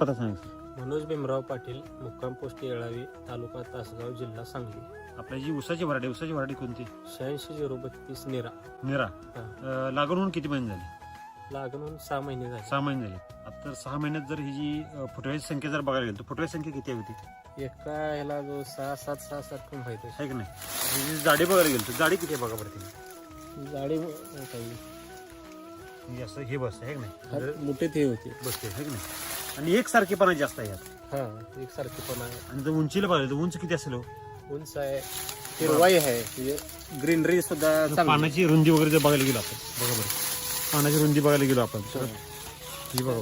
नाव आणि पता सांगा सर. मनोज भीमराव पाटील मुक्काम पोस्ट येळावी तालुका तासगाव जिल्हा सांगली. आपल्या जी उसाची व्हरायटी उसाची व्हरायटी कोणती? शहाऐंशी झिरो बत्तीस निरा. निरा. अं, लागवड होऊन किती महिने झाले? लागून होऊन सहा महिने झाले. सहा महिने झाले. आता सहा महिन्यात जर ही जी अं, फुटव्याची संख्या जर बघायला गेली तर फुटव्याची संख्या किती होती? एका ह्याला जो सहा सात सहा सात कम व्हायचं आहे. की नाही? ही जी जाडी बघायला गेली तर जाडी किती आहे बघा बरं जाडी काही ती असं हे बस आहे की नाही? मोठे ते होते. बसते आहे की नाही? आणि एक सारखेपणा जास्त आहे यात. हा एक सारखे पण आहे आणि जर उंचीला तर उंच किती असेल हो? उंच आहे. हिरवाई आहे. ग्रीनरी सुद्धा चांगली. पानाची रुंदी वगैरे जर बघायला गेलो आपण बघा बरं. पानाची रुंदी बघायला गेलो आपण. तर ही बघा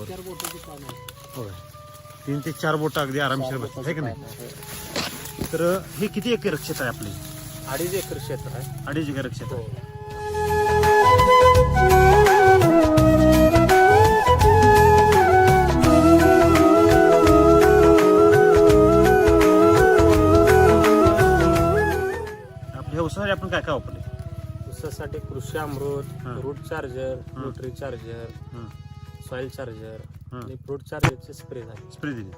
बरं. तीन ते चार बोट अगदी आरामशीर बसतात आहे की नाही? हो. तर हे किती एकर क्षेत्र आहे आपले? अडीच एकर क्षेत्र आहे. अडीच एकर क्षेत्र. हो. आपण काय काय वापरले ऊसासाठी कृषी अमृत हा. Root charger nutri charger soil charger हा. आणि फ्रूट चार्जरचे स्प्रे झाले. स्प्रे दिले.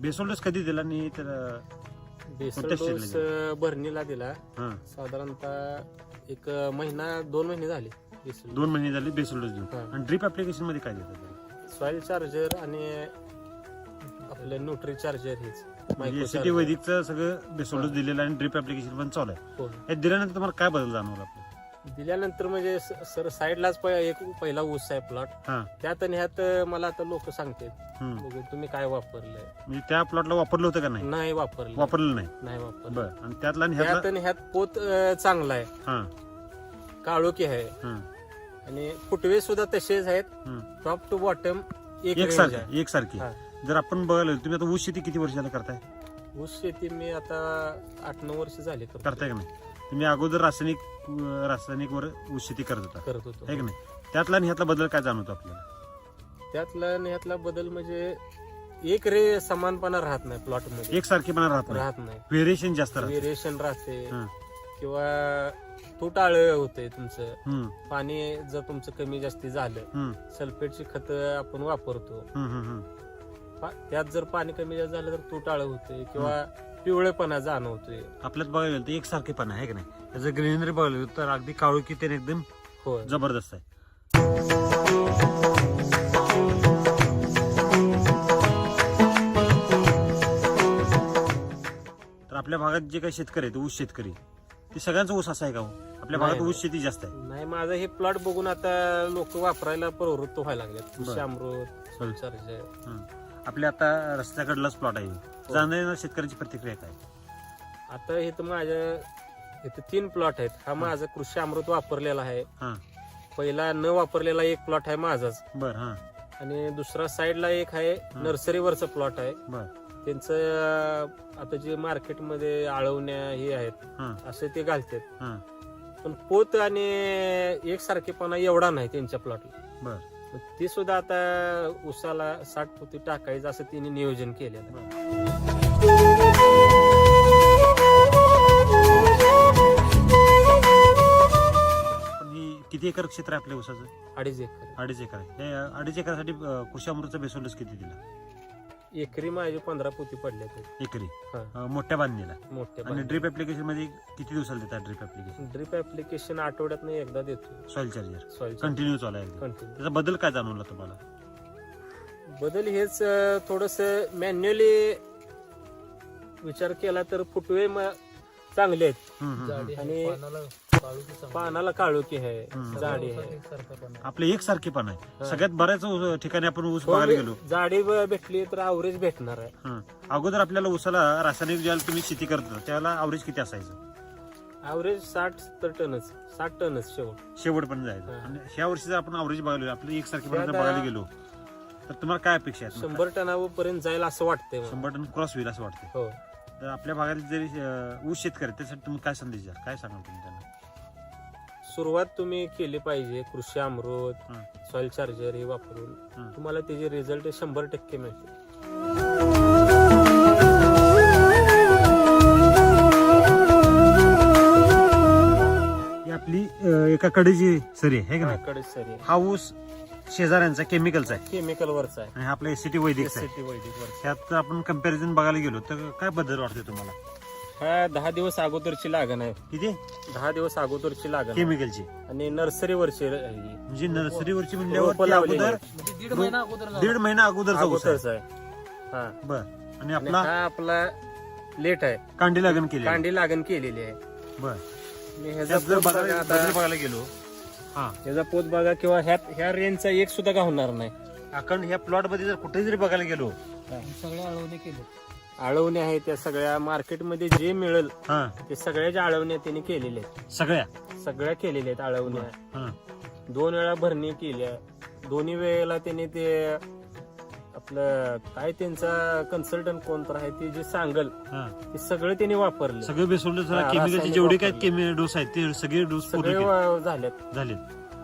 बेसोल्डस कधी दिला आणि तर बेसल कोणत्या डोस stage भरणीला दिला. हां. साधारणतः एक महिना दोन महिने झाले बेसल दोन महिने झाले बेसोल्डस देऊन. हा. आणि ड्रीप ऍप्लिकेशनमध्ये काय देतात? सॉइल चार्जर आणि आपलं न्यूट्री चार्जर हेच. म्हणजे charger. वैदिकचं सगळं बेसोल्डस दिलेलं आणि ड्रीप ऍप्लिकेशन पण चालू आहे. हो. हे दिल्यानंतर तुम्हाला काय बदल जाणवला आपलं? दिल्यानंतर म्हणजे स- सर साईडलाच प- एक पहिला ऊस आहे प्लॉट हां. त्यात आणि ह्यात मला आता लोक सांगतात. हम्म. बघू तुम्ही काय वापरलंय? म्हणजे त्या प्लॉटला वापरलं होतं का नाही? नाही वापरलं. वापरलं नाही. नाही वापरलं. बरं. आणि त्यातला आणि त्यात ह्यातला आणि ह्यात पोत अं, चांगला आहे. हां. काळोखी आहे. हां. आणि फुटवे सुद्धा तसेच आहेत. हम्म. टॉप टू बॉटम एक आहे. एक सारखी हा. जर आपण बघायला गेलो, तुम्ही आता ऊस शेती किती वर्षाला करताय? ऊस शेती मी आता आठ नऊ वर्ष झाली करतो. करताय का नाही? तुम्ही अगोदर रासायनिक अं, रासायनिक वर ऊस शेती करत होता. करत होतो. आहे का नाही? त्यातला आणि ह्यातला बदल काय जाणवतो आपल्याला? त्यातला आणि ह्यातला बदल म्हणजे एक रे समानपणा राहत नाही प्लॉटमध्ये एक सारखेपणा राहत नाही. राहत नाही. व्हेरिएशन जास्त राहत. व्हेरिएशन राहते. हं. किंवा तुटाळ होते तुमचं. हम्म, पाणी जर तुमचं कमी जास्ती झालं हम्म, सल्फेटची खत आपण वापरतो. हम्म, हम्म, हम्म. पा- त्यात जर पाणी कमी जास्त झालं तर तुटाळ होते किंवा पिवळेपणा जाणवतोय आपल्यात बघायला गेलं तर एक सारखेपणा आहे का नाही त्याचं ग्रीनरी बघायला गेलं तर अगदी काळोखी त्याने एकदम होय जबरदस्त आहे तर आपल्या भागात जे काही शेतकरी आहेत ऊस शेतकरी ते सगळ्यांचा ऊस असा आहे का हो? आपल्या भागात नाही, ऊस शेती जास्त आहे नाही माझं हे प्लॉट बघून आता लोक वापरायला प्रवृत्त व्हायला लागलेत कृषी. अमृत हं. हं. आपल्या आता रस्त्याकडलाच प्लॉट आहे. जाणणाऱ्या शेतकऱ्याची प्रतिक्रिया काय? आता हे तर माझ्या इथे तीन प्लॉट आहेत. हा माझा कृषी अमृत वापरलेला आहे. हा. पहिला न वापरलेला एक प्लॉट आहे माझाच. बर हा. आणि दुसरा साईडला एक आहे हं. नर्सरीवरचा प्लॉट आहे. बर. त्यांचं आता जे मार्केटमध्ये आळवण्या हे आहेत हा. असे ते घालतात. हा. पण पोत आणि एकसारखेपणा एवढा नाही त्यांच्या प्लॉटला बर. ते सुद्धा आता उसाला साठ पोती टाकायचं असं तिने नियोजन केलेलं. पण ही किती एकर क्षेत्र आहे आपल्या ऊसाचं? अडीच एकर. अडीच एकर आहे. हे अडीच एकरसाठी कृषी अमृतचा बेसोलस किती दिला? एकरी माझे पंधरा पोती पडले ते. एकरी? हा. अं, मोठ्या बांधणीला? मोठ्या आणि ड्रीप ऍप्लिकेशनमध्ये किती दिवसाला देतात ड्रीप ऍप्लिकेशन ड्रिप ऍप्लिकेशन आठवड्यात एकदा देतो. सॉइल चार्जर सॉइल कंटिन्यू चालू आहे. कंटिन्यू त्याचा बदल काय जाणवला तुम्हाला? बदल हेच थोडस मॅन्युअली विचार केला तर फुटवे म- चांगले आहेत. हम्म, हम्म, हम्म. आणि पानाला काळोखी आहे. जाडी आहे. आपले एकसारखे पण आहे. हा. सगळ्यात बऱ्याच ऊस- ठिकाणी आपण ऊस हो, बघायला गेलो. जाडी ब- भेटली तर अवरेज भेटणार आहे. हं. अगोदर आपल्याला ऊसाला रासायनिक ज्याला तुम्ही शेती करत होता त्याला अवरेज किती असायचं? अवरेज साठ सत्तर टनच साठ टनच शेवट. शेवट पण जायचं. हा. आणि ह्या वर्षी जर आपण अवरेज बघायला आपलं एकसारखे त्यात- बघायला गेलो तर तुम्हाला काय अपेक्षा आहे शंभर टनापर्यंत जाईल असं वाटतंय मला. शंभर टन क्रॉस होईल असं वाटतं हो. तर आपल्या भागात जरी अं, ऊस शेतकरी त्यासाठी तुम्ही काय संदेश द्याल? काय सांगाल तुम्ही त्यांना? सुरुवात तुम्ही केली पाहिजे कृषी अमृत. सॉइल चार्जर हे वापरून. तुम्हाला त्याचे रिझल्ट शंभर टक्के मिळतील. ही आपली अं, एका कडेची सरी आहे है का नाही? कडे सर हा ऊस शेजाऱ्यांचा केमिकलचा आहे. केमिकल वरचा आहे. आणि हा आपला एसीटी वैदिकचा आहे. वैदिक वरचा त्यात आपण कंपॅरिझन बघायला गेलो तर काय बदल वाटतोय तुम्हाला? हा दहा दिवस अगोदरची लागण आहे. किती? दहा दिवस अगोदरची लागण आहे. केमिकलची. आणि नर्सरी वरची आहे ही. म्हणजे नर्सरीवरची म्हणल्यावर रोपं ती लावलेली अगोदर आहे. दीड महिना अगोदर झाला. दीड महिना अगोदरचा आहे. अगोदरच आहे. हा. बर. आणि आणि आपला? हा आपला लेट आहे. कांडी लागण केली कांडी लागण केलेली आहे. बर. आणि ह्याचा त्यात जर पोत बघा बघायला आता बदल बघायला गेलो. हा. ह्याचा पोत बघा किंवा ह्या ह्या रेंजचा एक सुद्धा गावणार नाही. अखंड ह्या प्लॉटमध्ये जर कुठे जरी बघायला गेलो. सगळे अळवणे केले आळवण्या आहेत त्या सगळ्या मार्केटमध्ये जे मिळेल हा. ते सगळ्याच्या आळवण्या त्यांनी केलेल्या आहेत. सगळ्या? सगळ्या केलेल्या आहेत आळवण्या. हा. दोन वेळा भरणी केल्या. दोन्ही वेळेला त्यांनी ते आपलं काय त्यांचा कन्सल्टंट कोण तर आहे ते जे सांगल हा. ते सगळं त्यांनी वापरलं. सगळे बेसोल्ड हा, केमिकलचे रासायनिक जेवढे काय वापरले. केमी डोस आहेत ते सगळे डोस पूर्ण सगळे. वा- झालेत. झाले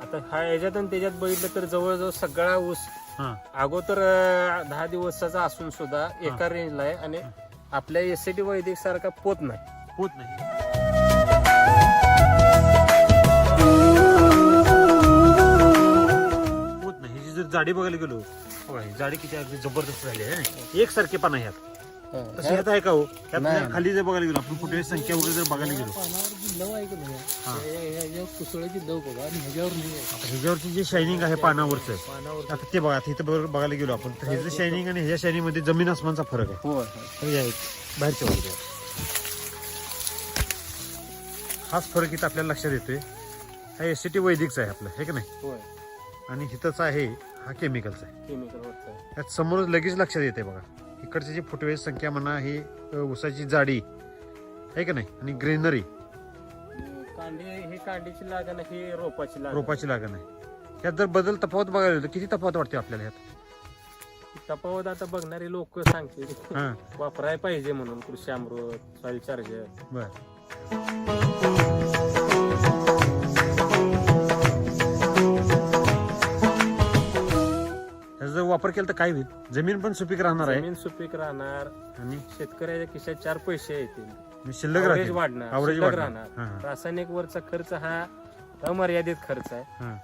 आता हा ह्याच्यात आणि त्याच्यात बघितलं तर जवळजवळ सगळा ऊस हा. अगोदर अं, दहा दिवसाचा असून सुद्धा एका रेंजला आहे आणि आपल्या एसआयटी वैदिक सारखा पोत नाही. होत नाही. होत नाही. ह्याची जर जाडी बघायला गेलो जाडी किती अगदी जबरदस्त झाली आहे ना. एकसारखे पान आहे ह्यात तसं ह्यात आहे का हो? नाही. जर खाली जर बघायला गेलो आपण कुठे संख्या वगैरे जर बघायला गेलो. पानावर जिल्लव आहे का नाही हा. ह्याच्यावर कुसळ्याची दव बघा आणि ह्याच्यावर नाही आहे. आता ह्याच्यावरची जे शायनिंग आहे पानावरचं पानावर आता ते बघा आता इथं बघ- बघायला गेलो आपण तर ह्याचं शायनिंग आणि ह्याच्या शायनिंगमध्ये जमीन आसमानचा फरक आहे. हो तर हे बाहेरच्या वगैरे हाच फरक इथं आपल्याला लक्षात येतोय. हा एस टी वैदिकचा आहे आपलं हे का नाही? होय. आणि इथंचा आहे हा केमिकलचा आहे. केमिकल वरचा. यात समोर लगेच लक्षात येते बघा. इकडची जी फुटवे संख्या म्हणा ही ऊसाची जाडी आहे का नाही? आणि ग्रीनरी. कांडी ही कांडीची लागण ही रोपाची लागण. रोपाची लागण आहे. यात जर बदल तफावत बघायला गेलो तर किती तफावत वाटते आपल्याला यात? तफावत आता बघणारे लोक सांगतील. हा. वापराय पाहिजे म्हणून कृषी अमृत सॉइल चार्जर. बर. वापर केला तर काय होईल? जमीन पण सुपीक राहणार आहे. जमीन सुपीक राहणार. आणि? शेतकऱ्याच्या खिशात चार पैसे येतील. शिल्लक Average वाढणार Average शिल्लक वाढणार. राहणार. हा. रासायनिक वरचा खर्च हा अमर्यादित खर्च आहे. हा.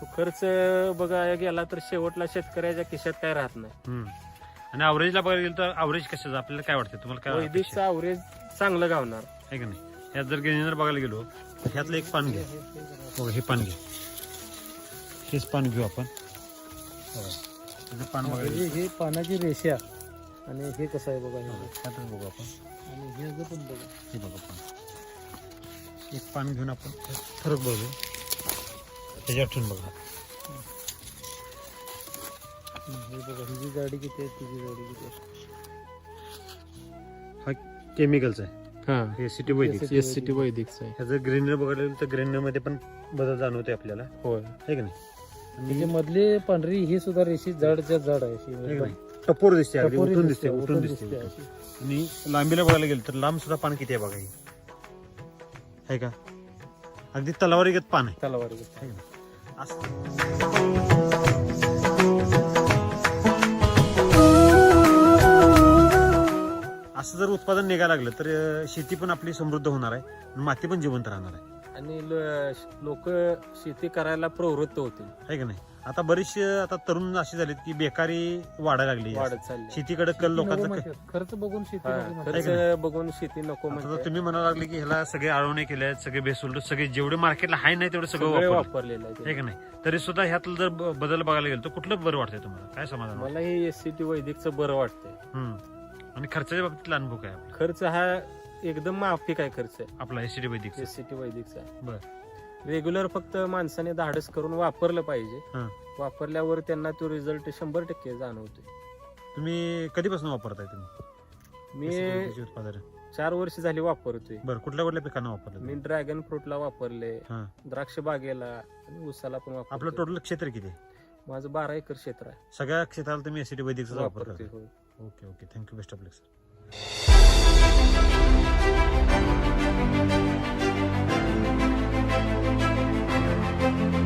तो खर्च बघायला गेला तर शेवटला शेतकऱ्याच्या खिशात काय राहत नाही. हम्म. आणि अवरेजला बघायला गेलं तर अवरेज कशाचं? आपल्याला काय वाटतं तुम्हाला काय वैदिकचा अवरेज चांगलं गावणार. आहे का नाही? ह्यात जर गेनिनर बघायला गेलो तर ह्यातलं एक पान घ्या. बघा हे पान घ्या. हेच पान घेऊ आपण. बघा. त्याचं पान बघायला हे गेलो. हे पानाची रेषा आणि हे कसं आहे बघा हे. बघू आपण. आणि हे जर पण बघा. हे बघा पान एक पान घेऊन आपण फरक बघू. त्याच्यावर ठेवून बघा. हे बघा हिची जाडी किती आहे तिची जाडी किती आहे. हा केमिकलचा आहे. हा. हे सिटी वैदिक. एस सी टी वैदिकचा आहे. ह्याचं ग्रीनर बघायला गेलं तर ग्रीनरमध्ये पण बदल जाणवते आपल्याला. होय. आहे का नाही? आणि मधली पांढरी ही सुद्धा रेषी जाडच्या जाड आहे अशी आहे एकदम. टपोर दिसते अगदी टपोरी उठून दिसते उठून दिसते. अशी. आणि लांबीला बघायला गेलं तर लांब सुद्धा पान किती आहे बघा हे आहे का अगदी तलावर एक पान आहे तलवार है का नाही? असं. असं जर उत्पादन निघायला लागलं तर अं, शेती पण आपली समृद्ध होणार आहे आणि माती पण जिवंत राहणार आहे आणि लोक शेती करायला प्रवृत्त होतील आहे का नाही आता बरीचशी आता तरुण अशी झालीत की बेकारी वाढायला लागली वाढत चालली शेतीकडे कल लोकांचा म्हणतात. खर्च बघून शेती. खर्च बघून शेती नको आता म्हणजे तुम्ही म्हणायला लागले की ह्याला सगळे आळवणे केले आहेत सगळे बेसोल्ड सगळे जेवढे मार्केटला आहे नाही तेवढे सगळं सगळे वापरलं वापरलेलं आहे आहे. का नाही तरी सुद्धा ह्यातलं जर ब- बदल बघायला गेलं तर कुठलं बरं वाटतंय तुम्हाला काय समाधान वाटतं? मला हे एस सी टी वैदिकचं बरं वाटतंय हम्म. आणि खर्चाच्या बाबतीतला अनुभव काय आपला? खर्च हा एकदम माफिक आहे खर्च आपला एसीडी वैदिक एस सी टी वैदिकचा. बर. रेग्युलर फक्त माणसाने धाडस करून वापरलं पाहिजे. हा. वापरल्यावर त्यांना तो रिझल्ट शंभर टक्के जाणवतोय. तुम्ही कधीपासून वापरताय तुम्ही? मी उत्पादन. चार वर्ष झाली वापरतोय. बरं कुठल्या कुठल्या पिकांना वापरलं मी तुम्ही? ड्रॅगन फ्रूटला वापरले हा. द्राक्ष बागेला आणि उसाला पण आपलं वापरतो टोटल क्षेत्र किती आहे? माझं बारा एकर क्षेत्र आहे. सगळ्या क्षेत्राला तुम्ही एसीडी वैदिकचा वापर वापरतोय करता होय. Okay okay. Thank you best of luck sir Música